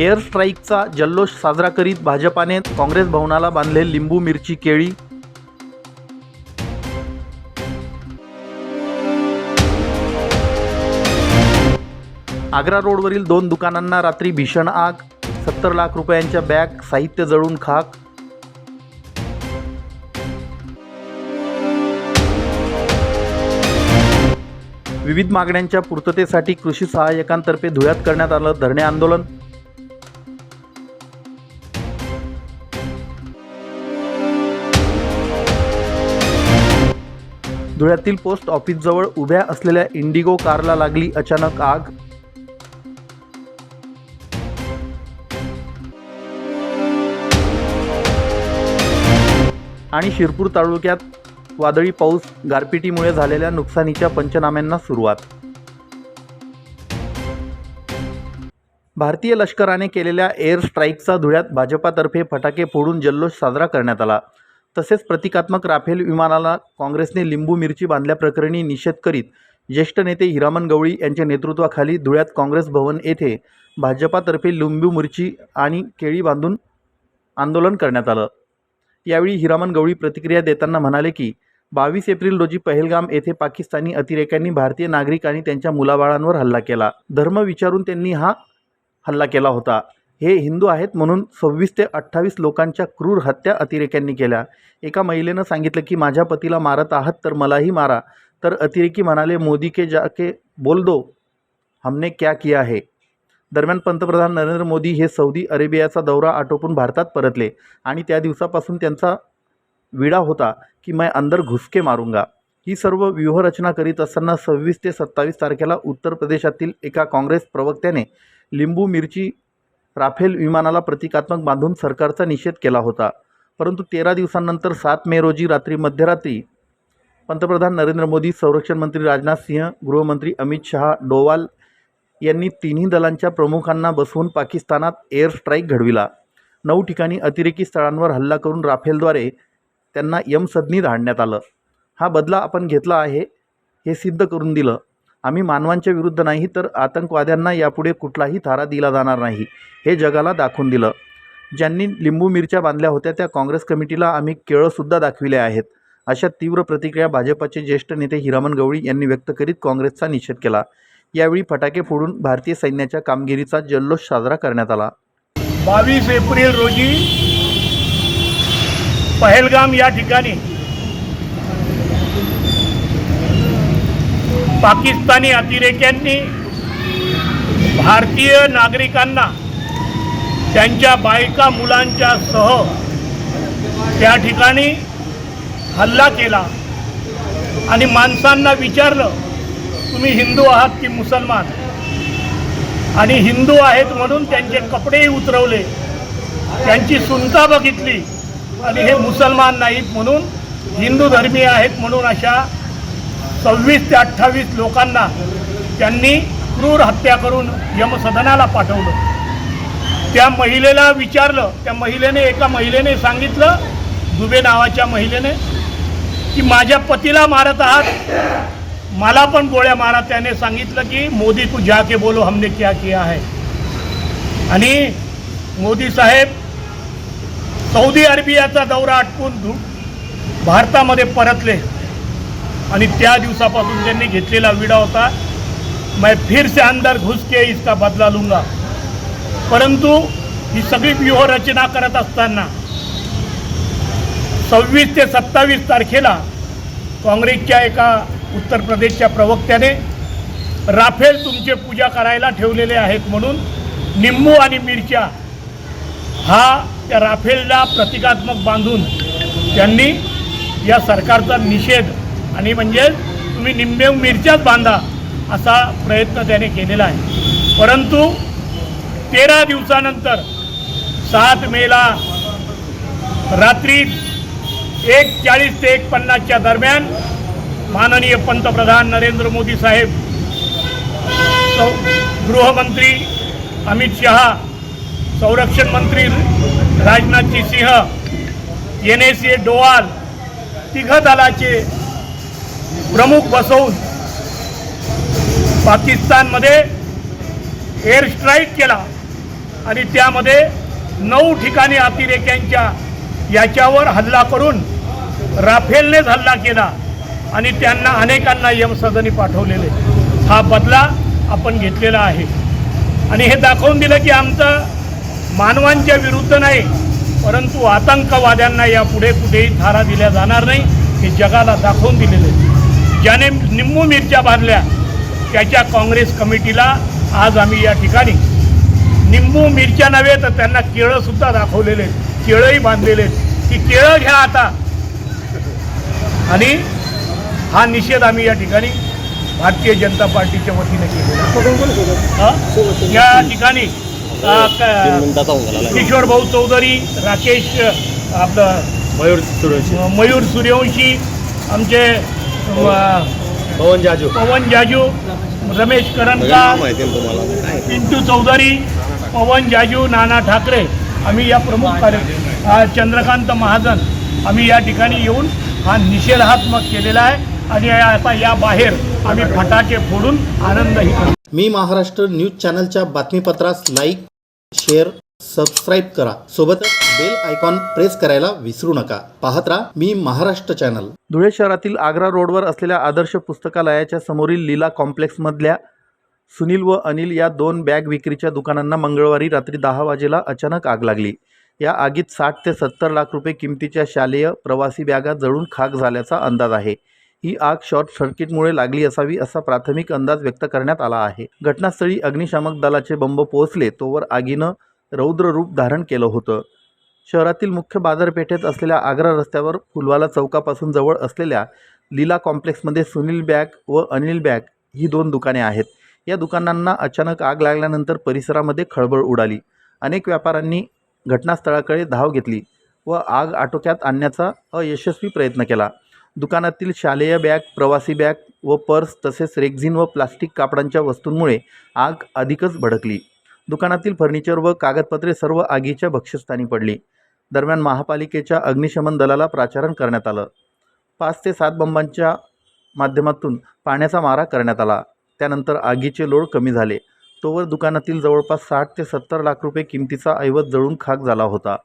Air स्ट्राईकचा जल्लोष साजरा करीत भाजपाने काँग्रेस भवनाला बांधले लिंबू मिरची केळी. आग्रा रोडवरील दोन दुकानांना रात्री भीषण आग सत्तर लाख रुपयांच्या बॅग साहित्य जळून खाक. विविध मागण्यांच्या पूर्ततेसाठी कृषी सहाय्यकांतर्फे धुळ्यात करण्यात आलं धरणे आंदोलन. धुळ्यातील पोस्ट ऑफिसजवळ उभ्या असलेल्या इंडिगो कारला लागली अचानक आग. आणि शिरपूर तालुक्यात वादळी पाऊस गारपिटीमुळे झालेल्या नुकसानीच्या पंचनाम्यांना सुरुवात. भारतीय लष्कराने केलेल्या एअर स्ट्राईकचा धुळ्यात भाजपातर्फे फटाके फोडून जल्लोष साजरा करण्यात आला. तसेच प्रतिकात्मक राफेल विमानाला काँग्रेसने लिंबू मिरची बांधल्याप्रकरणी निषेध करीत ज्येष्ठ नेते हिरामन गवळी यांच्या नेतृत्वाखाली धुळ्यात काँग्रेस भवन येथे भाजपातर्फे लिंबू मिरची आणि केळी बांधून आंदोलन करण्यात आलं. यावेळी हिरामन गवळी प्रतिक्रिया देताना म्हणाले की बावीस एप्रिल रोजी पहलगाम येथे पाकिस्तानी अतिरेक्यांनी भारतीय नागरिक आणि त्यांच्या मुलाबाळांवर हल्ला केला. धर्म विचारून त्यांनी हा हल्ला केला होता. हे हिंदू आहेत म्हणून सव्वीस ते अठ्ठावीस लोकांच्या क्रूर हत्या अतिरेक्यांनी केल्या. एका महिलेनं सांगितलं की माझ्या पतीला मारत आहात तर मलाही मारा तर अतिरेकी म्हणाले मोदी के जाके बोल दो हमने क्या किया है दरम्यान पंतप्रधान नरेंद्र मोदी हे सौदी अरेबियाचा दौरा आटोपून भारतात परतले आणि त्या दिवसापासून त्यांचा विडा होता की मैं अंदर घुसके मारूंगा ही सर्व व्यूहरचना करीत असताना सव्वीस ते सत्तावीस तारखेला उत्तर प्रदेशातील एका काँग्रेस प्रवक्त्याने लिंबू मिरची राफेल विमानाला प्रतिकात्मक बांधून सरकारचा निषेध केला होता. परंतु तेरा दिवसांनंतर सात मे रोजी रात्री मध्यरात्री पंतप्रधान नरेंद्र मोदी संरक्षण मंत्री राजनाथ सिंह गृहमंत्री अमित शहा डोवाल यांनी तिन्ही दलांच्या प्रमुखांना बसवून पाकिस्तानात एअर स्ट्राईक घडविला. नऊ ठिकाणी अतिरेकी स्थळांवर हल्ला करून राफेलद्वारे त्यांना यमसदनी धाडण्यात आलं. हा बदला आपण घेतला आहे हे सिद्ध करून दिलं. आम्ही मानवांच्या विरुद्ध नाही तर आतंकवाद्यांना यापुढे कुठलाही थारा दिला जाणार नाही हे जगाला दाखवून दिलं. ज्यांनी लिंबू मिरच्या बांधल्या होत्या त्या काँग्रेस कमिटीला आम्ही केळंसुद्धा दाखविले आहेत अशा तीव्र प्रतिक्रिया भाजपाचे ज्येष्ठ नेते हिरामन गवळी यांनी व्यक्त करीत काँग्रेसचा निषेध केला. यावेळी फटाके फोडून भारतीय सैन्याच्या कामगिरीचा जल्लोष साजरा करण्यात आला. बावीस एप्रिल रोजी पहलगाम या ठिकाणी पाकिस्तानी अतिरेक्यांनी भारतीय नागरिकांना त्यांच्या बायका मुलांच्या सह त्या ठिकाणी हल्ला केला आणि माणसांना विचारलं तुम्ही हिंदू आहात की मुसलमान? आणि हिंदू आहेत म्हणून त्यांचे कपडेही उतरवले त्यांची सुनता बघितली आणि हे मुसलमान नाहीत म्हणून हिंदू धर्मीय आहेत म्हणून अशा सव्वीस ते अठ्ठावीस लोकांना त्यांनी क्रूर हत्या करून यमसदनाला पाठवलं. त्या महिलेला विचारलं त्या महिलेने एका महिलेने सांगितलं दुबे नावाच्या महिलेने की माझ्या पतीला मारत आहात. मला पण गोळ्या मारा. त्याने सांगितलं की मोदी तू जाके बोलो हमने क्या किया है? आणि मोदी साहेब सौदी अरेबियाचा दौरा आटपून भारतामध्ये परतले. आणि त्या दिवसापासून त्यांनी घेतलेला विडा होता मैं फिर से अंदर घुस के इसका बदला लूंगा. परंतु ही सगळी व्यूहरचना करत असताना सव्वीस ते सत्तावीस तारखेला काँग्रेसच्या एका उत्तर प्रदेशच्या प्रवक्त्याने राफेल तुमचे पूजा करायला ठेवलेले आहेत म्हणून निंबू आणि मिरच्या हा त्या राफेलला प्रतिकात्मक बांधून त्यांनी या सरकारचा निषेध आणि म्हणजे तुम्ही निंबे मिरच्याच बांधा असा प्रयत्न त्याने केलेला आहे. परंतु तेरा दिवसानंतर सात मेला रात्री एक चाळीस ते एक पन्नासच्या दरम्यान माननीय पंतप्रधान नरेंद्र मोदी साहेब सौ गृहमंत्री अमित शहा संरक्षण मंत्री Rajnathji Singh N S A Doval तिघ दलाचे प्रमुख बसवून पाकिस्तानमध्ये एअर स्ट्राईक केला. आणि त्यामध्ये नऊ ठिकाणी अतिरेक्यांच्या याच्यावर हल्ला करून राफेलनेच हल्ला केला. आणि त्यांना अनेकांना यमसदनी पाठवलेले. हा बदला आपण घेतलेला आहे. आणि हे दाखवून दिलं की आमचं मानवांच्या विरुद्ध नाही परंतु आतंकवाद्यांना यापुढे कुठेही थारा दिल्या जाणार नाही हे जगाला दाखवून दिलेलं. आहे. ज्याने निम्मू मिरच्या बांधल्या त्याच्या काँग्रेस कमिटीला आज आम्ही या ठिकाणी निंबू मिरच्या नव्हे तर त्यांना केळं सुद्धा दाखवलेले आहेत. केळंही बांधलेले आहेत. की केळं घ्या आता. आणि हा निषेध आम्ही या ठिकाणी भारतीय जनता पार्टीच्या वतीने केलेला? या ठिकाणी किशोर भाऊ चौधरी राकेश आपलं मयूर अ, मयूर सूर्यवंशी आमचे पवन जाजू. पवन जाजू रमेश काय पिंटू चौधरी पवन जाजू नाना ठाकरे. आम्ही या प्रमुख कार्य चंद्रकांत महाजन. आम्ही या ठिकाणी येऊन हा निषेधात्मक केलेला आहे आणि आता या बाहेर आम्ही फटाके फोडून आनंदही करतो. मी महाराष्ट्र न्यूज चॅनलच्या बातमीपत्रास लाईक शेअर सबस्क्राईब करा. सोबतच बेल आयकॉन प्रेस करायला विसरू नका. पाहत राहा मी महाराष्ट्र चॅनल धुळे शहरातील आग्रा रोडवर असलेल्या आदर्श पुस्तकालयाच्या समोरील लीला कॉम्प्लेक्समधल्या सुनील व अनिल या दोन बॅग विक्रीच्या दुकानांना मंगळवारी रात्री दहा वाजेला अचानक आग लागली. या आगीत साठ ते सत्तर लाख रुपये किमतीच्या शालेय प्रवासी बॅगा जळून खाक झाल्याचा अंदाज आहे. ही आग शॉर्ट सर्किटमुळे लागली असावी असा प्राथमिक अंदाज व्यक्त करण्यात आला आहे. घटनास्थळी अग्निशामक दलाचे बंब पोहोचले तोवर आगीनं रौद्र रूप धारण केलं होतं. शहरातील मुख्य बाजारपेठेत असलेल्या आग्रा रस्त्यावर फुलवाला चौकापासून जवळ असलेल्या लीला कॉम्प्लेक्समध्ये सुनील बॅग व अनिल बॅग ही दोन दुकाने आहेत. या दुकानांना अचानक आग लागल्यानंतर परिसरामध्ये खळबळ उडाली. अनेक व्यापाऱ्यांनी घटनास्थळाकडे धाव घेतली व आग आटोक्यात आणण्याचा अयशस्वी प्रयत्न केला. दुकानातील शालेय बॅग प्रवासी बॅग व पर्स तसेच रेग्झिन व प्लास्टिक कापडांच्या वस्तूंमुळे आग अधिकच भडकली. दुकानातील फर्निचर व कागदपत्रे सर्व आगीच्या भक्ष्यस्थानी पडली. दरम्यान महापालिकेच्या अग्निशमन दलाला प्राचारण करण्यात आलं. पाच ते सात बंबांच्या माध्यमातून पाण्याचा मारा करण्यात आला. त्यानंतर आगीचे लोड कमी झाले. तोवर दुकानातील जवळपास साठ ते सत्तर लाख रुपये किमतीचा ऐवज जळून खाक झाला होता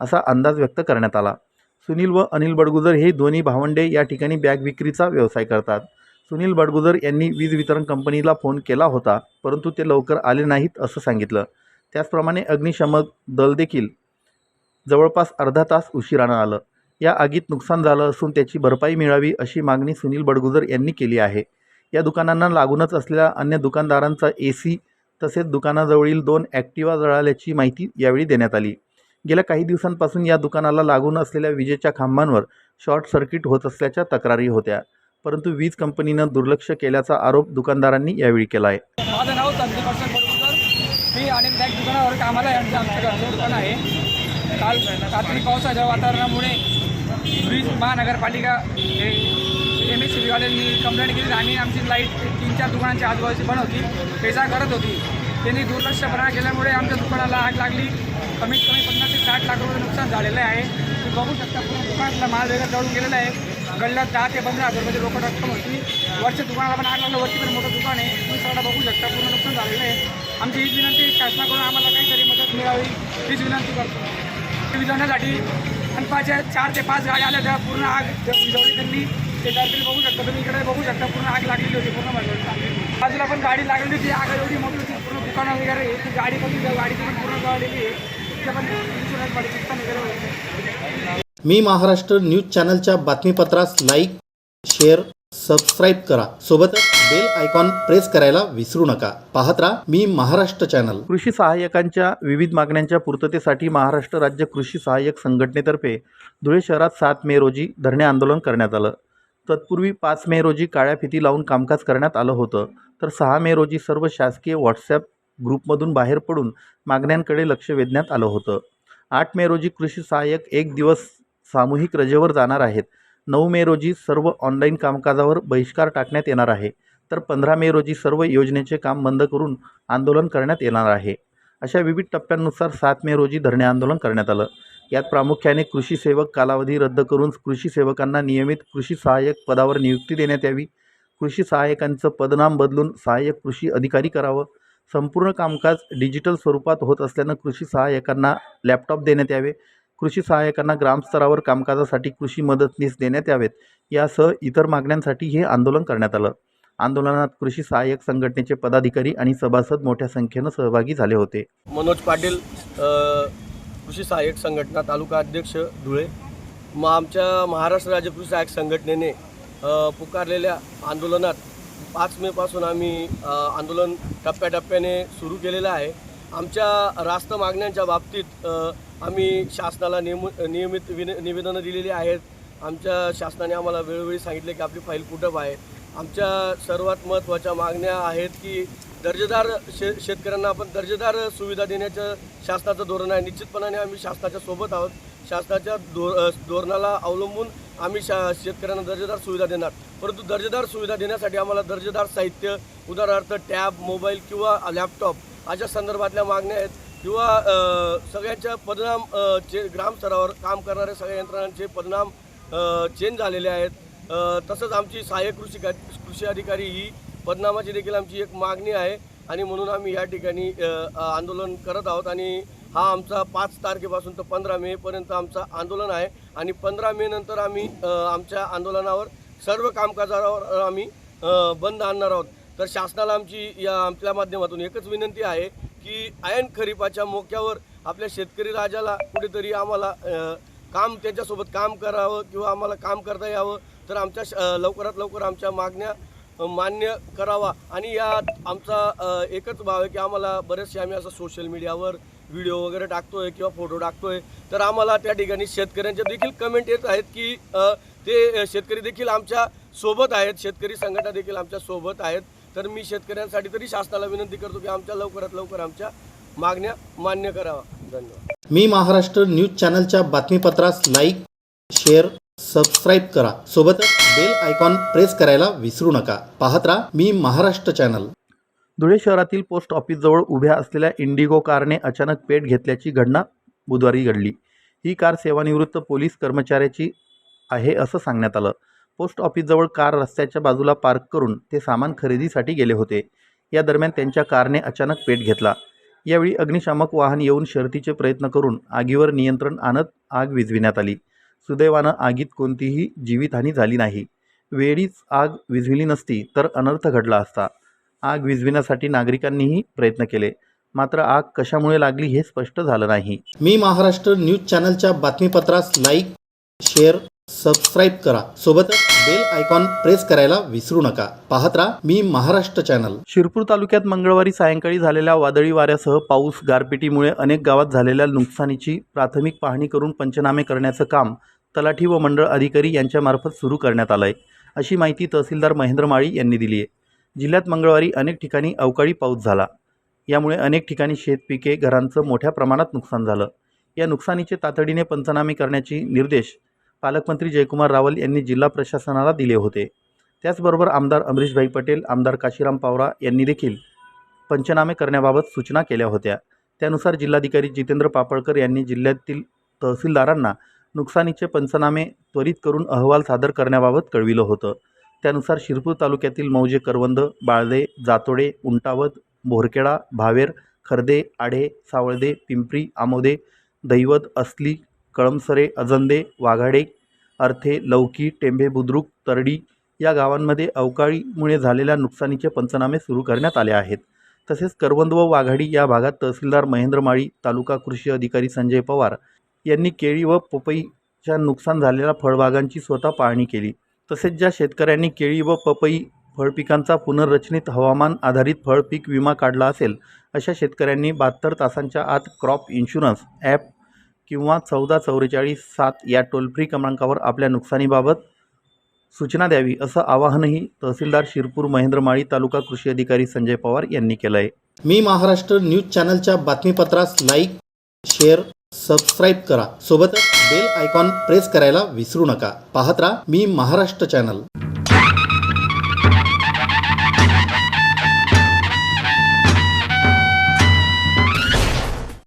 असा अंदाज व्यक्त करण्यात आला. सुनील व अनिल बडगुजर हे दोन्ही भावंडे या ठिकाणी बॅग विक्रीचा व्यवसाय करतात. सुनील बडगुजर यांनी वीज वितरण कंपनीला फोन केला होता परंतु ते लवकर आले नाहीत असं सांगितलं. त्याचप्रमाणे अग्निशमक दल देखील जवळपास अर्धा तास उशिरानं आलं. या आगीत नुकसान झालं असून त्याची भरपाई मिळावी अशी मागणी सुनील बडगुजर यांनी केली आहे. या दुकानांना लागूनच असलेल्या अन्य दुकानदारांचा ए सी तसेच दुकानाजवळील दोन ॲक्टिवा जळाल्याची माहिती यावेळी देण्यात आली. गेल्या काही दिवसांपासून या दुकानाला लागून असलेल्या विजेच्या खांबांवर शॉर्ट सर्किट होत असल्याच्या तक्रारी होत्या. परंतु वीज कंपनीनं दुर्लक्ष केल्याचा आरोप दुकानदारांनी यावेळी केला आहे. माझं नाव मी अनेक बॅग दुकानावर कामाला आमच्या दुकान आहे. काल रात्री पावसाच्या वातावरणामुळे वीज महानगरपालिका हे एम एस सी बीवाल्यांनी कंप्लेंट केली. आणि आमची लाइट तीन चार दुकानांच्या आजूबाजूची पण होती पेजा करत होती. त्यांनी दुर्लक्षपणा केल्यामुळे आमच्या दुकानाला आग लागली. कमीत कमी पन्नास ते साठ लाख रुपये नुकसान झालेलं आहे. तुम्ही बघू शकता पूर्ण दुकानातला माल वेगळा जळून गेलेला आहे. गल्ल्यात दहा ते पंधरा हजार रुपयाची रक्कम होती. वरच्या दुकानाला पण आग लागलं वरती पण मोठं दुकान आहे. तुम्ही सगळं बघू शकता पूर्ण नुकसान झालेलं आहे. आमची हीच विनंती शासनाकडून आम्हाला काहीतरी मदत मिळावी हीच विनंती करतो. विजवण्यासाठी मनपाच्या चार ते पाच गाड्या आल्या त्या पूर्ण आग विजवली त्यांनी. ते दर्शन बघू शकता तुम्ही इकडे बघू शकता पूर्ण आग लागलेली होती पूर्ण बाजूला बाजूला पण गाडी लागलेली होती आग एवढी मोठी होती पूर्ण दुकानं वगैरे ती गाडी पण गाडीची पण पूर्ण जळलेली आहे. तिच्या पण इन्शुरन्स पडते नुकसान वगैरे मी महाराष्ट्र न्यूज चॅनलच्या बातमीपत्रास लाईक शेअर सबस्क्राईब करा. सोबतच बेल आयकॉन प्रेस करायला विसरू नका. पाहत राहा मी महाराष्ट्र चॅनल. कृषी सहाय्यकांच्या विविध मागण्यांच्या पूर्ततेसाठी महाराष्ट्र राज्य कृषी सहाय्यक संघटनेतर्फे धुळे शहरात सात मे रोजी धरणे आंदोलन करण्यात आलं. तत्पूर्वी पाच मे रोजी काळ्या फिती लावून कामकाज करण्यात आलं होतं. तर सहा मे रोजी सर्व शासकीय व्हॉट्सॲप ग्रुपमधून बाहेर पडून मागण्यांकडे लक्ष वेधण्यात आलं होतं. आठ मे रोजी कृषी सहाय्यक एक दिवस सामूहिक रजेवर जाणार आहेत. नऊ मे रोजी सर्व ऑनलाईन कामकाजावर बहिष्कार टाकण्यात येणार आहे. तर पंधरा मे रोजी सर्व योजनेचे काम बंद करून आंदोलन करण्यात येणार आहे. अशा विविध टप्प्यांनुसार सात मे रोजी धरणे आंदोलन करण्यात आलं. यात प्रामुख्याने कृषी सेवक कालावधी रद्द करून कृषी सेवकांना नियमित कृषी सहाय्यक पदावर नियुक्ती देण्यात यावी. कृषी सहाय्यकांचं पदनाम बदलून सहाय्यक कृषी अधिकारी करावं. संपूर्ण कामकाज डिजिटल स्वरूपात होत असल्यानं कृषी सहाय्यकांना लॅपटॉप देण्यात यावे. कृषी सहाय्यकांना ग्रामस्तरावर कामकाजासाठी कृषी मदतनीस देण्यात यावेत. यासह इतर मागण्यांसाठी हे आंदोलन करण्यात आलं. आंदोलनात कृषी सहाय्यक संघटनेचे पदाधिकारी आणि सभासद मोठ्या संख्येनं सहभागी झाले होते. मनोज पाटील कृषी सहाय्यक संघटना तालुका अध्यक्ष धुळे. मग आमच्या महाराष्ट्र राज्य कृषी सहाय्यक संघटनेने पुकारलेल्या आंदोलनात पाच मेपासून आम्ही आंदोलन टप्प्याटप्प्याने सुरू केलेलं आहे. आमच्या रास्त मागण्यांच्या बाबतीत आम्ही शासनाला नियम नियमित विन निवेदनं दिलेली आहेत. आमच्या शासनाने आम्हाला वेळोवेळी सांगितले की आपली फाईल कुठं आहे. आमच्या सर्वात महत्त्वाच्या मागण्या आहेत की दर्जेदार शे शेतकऱ्यांना आपण दर्जेदार सुविधा देण्याचं शासनाचं धोरण आहे. निश्चितपणाने आम्ही शासनाच्या सोबत आहोत. शासनाच्या धो धोरणाला अवलंबून आम्ही शा शेतकऱ्यांना दर्जेदार सुविधा देणार. परंतु दर्जेदार सुविधा देण्यासाठी आम्हाला दर्जेदार साहित्य उदाहरणार्थ टॅब मोबाईल किंवा लॅपटॉप अशा संदर्भातल्या मागण्या आहेत. किंवा सगळ्यांच्या पदनाम चे ग्रामस्तरावर काम करणाऱ्या सगळ्या यंत्रणांचे पदनाम चेंज झालेले आहेत. तसंच आमची सहाय्यक कृषी का कृषी अधिकारी ही पदनामाची देखील आमची एक मागणी आहे आणि म्हणून आम्ही या ठिकाणी आंदोलन करत आहोत आणि हा आमचा पाच तारखेपासून तर पंधरा मेपर्यंत आमचा आंदोलन आहे आणि पंधरा मे नंतर आम्ही आमच्या आंदोलनावर सर्व कामकाजावर आम्ही बंद आणणार आहोत. तर शासनाला आमची या आपल्या माध्यमातून एकच विनंती आहे की आयन खरीपाच्या मोक्यावर आपल्या शेतकरी राजाला कुठेतरी आम्हाला काम त्याच्यासोबत काम करावं किंवा आम्हाला काम करता यावं तर आमच्या श- लवकरात लवकर आमच्या मागण्या मान्य करावा. आणि यात आमचा एकच भाव आहे की आम्हाला बरेचसे आम्ही असं सोशल मीडियावर व्हिडिओ वगैरे टाकतोय किंवा फोटो टाकतोय. तर आम्हाला त्या ठिकाणी शेतकऱ्यांच्या देखील कमेंट येत आहेत की ते शेतकरी देखील आमच्यासोबत आहेत. शेतकरी संघटना देखील आमच्यासोबत आहेत. तर मी शेतकऱ्यांसाठी तरी शासनाला विनंती करतो की आमच्या लवकरात लवकर आमच्या मागण्या मान्य करावा धन्यवाद. मी महाराष्ट्र न्यूज चॅनलच्या बातमीपत्रास लाईक शेअर सबस्क्राईब करा. सोबतच बेल आयकॉन प्रेस करायला विसरू नका. पाहत राहा मी महाराष्ट्र चॅनल. धुळे शहरातील पोस्ट ऑफिसजवळ उभ्या असलेल्या इंडिगो कारने अचानक पेट घेतल्याची घटना बुधवारी घडली. ही कार सेवानिवृत्त पोलीस कर्मचाऱ्याची आहे असं सांगण्यात आलं. पोस्ट ऑफिसजवळ कार रस्त्याच्या बाजूला पार्क करून ते सामान खरेदीसाठी गेले होते. या दरम्यान त्यांच्या कारने अचानक पेट घेतला. यावेळी अग्निशामक वाहन येऊन शर्तीचे प्रयत्न करून आगीवर नियंत्रण आणत आग विझविण्यात आली. सुदैवानं आगीत कोणतीही जीवितहानी झाली नाही. वेळीच आग विझविली नसती तर अनर्थ घडला असता. आग विझविण्यासाठी नागरिकांनीही प्रयत्न केले. मात्र आग कशामुळे लागली हे स्पष्ट झालं नाही. मी महाराष्ट्र न्यूज चॅनलच्या बातमीपत्रास लाईक शेअर सबस्क्राईब करा. सोबतच बेल आयकॉन प्रेस करायला विसरू नका. पाहत राहा मी महाराष्ट्र चॅनल शिरपूर तालुक्यात मंगळवारी सायंकाळी झालेल्या वादळी वाऱ्यासह पाऊस गारपिटीमुळे अनेक गावात झालेल्या नुकसानीची प्राथमिक पाहणी करून पंचनामे करण्याचं काम तलाठी व मंडळ अधिकारी यांच्यामार्फत सुरू करण्यात आलं आहे अशी माहिती तहसीलदार महेंद्र माळी यांनी दिली आहे. जिल्ह्यात मंगळवारी अनेक ठिकाणी अवकाळी पाऊस झाला. यामुळे अनेक ठिकाणी शेतपिके घरांचं मोठ्या प्रमाणात नुकसान झालं. या नुकसानीचे तातडीने पंचनामे करण्याची निर्देश पालकमंत्री जयकुमार रावल यांनी जिल्हा प्रशासनाला दिले होते. त्याचबरोबर आमदार अमरीशभाई पटेल आमदार काशीराम पावरा यांनी देखील पंचनामे करण्याबाबत सूचना केल्या होत्या. त्यानुसार जिल्हाधिकारी जितेंद्र पापळकर यांनी जिल्ह्यातील तहसीलदारांना नुकसानीचे पंचनामे त्वरित करून अहवाल सादर करण्याबाबत कळविलं होतं. त्यानुसार शिरपूर तालुक्यातील मौजे करवंद बाळदे जातोडे उंटावत बोरखेडा भावेर खर्दे आढे सावळदे पिंपरी आमोदे दैवत असली कळमसरे अजंदे वाघाडे अर्थे लौकी टेंभे बुद्रुक तरडी या गावांमध्ये अवकाळीमुळे झालेल्या नुकसानीचे पंचनामे सुरू करण्यात आले आहेत. तसेच करवंद व वाघाडी या भागात तहसीलदार महेंद्र माळी तालुका कृषी अधिकारी संजय पवार यांनी केळी व पपईच्या नुकसान झालेल्या फळबागांची स्वतः पाहणी केली. तसेच ज्या शेतकऱ्यांनी केळी व पपई फळपिकांचा पुनर्रचनित हवामान आधारित फळपीक विमा काढला असेल अशा शेतकऱ्यांनी बहात्तर तासांच्या आत क्रॉप इन्शुरन्स ॲप किंवा चौदा चौवेचाळीस सात या टोल फ्री क्रमांकावर आपल्या नुकसानीबाबत सूचना द्यावी असं आवाहनही तहसीलदार शिरपूर महेंद्र माळी तालुका कृषी अधिकारी संजय पवार यांनी केलं आहे मी महाराष्ट्र न्यूज चॅनलच्या बातमीपत्रास लाईक शेअर सबस्क्राईब करा. सोबतच बेल आयकॉन प्रेस करायला विसरू नका. पाहत राहा मी महाराष्ट्र चॅनल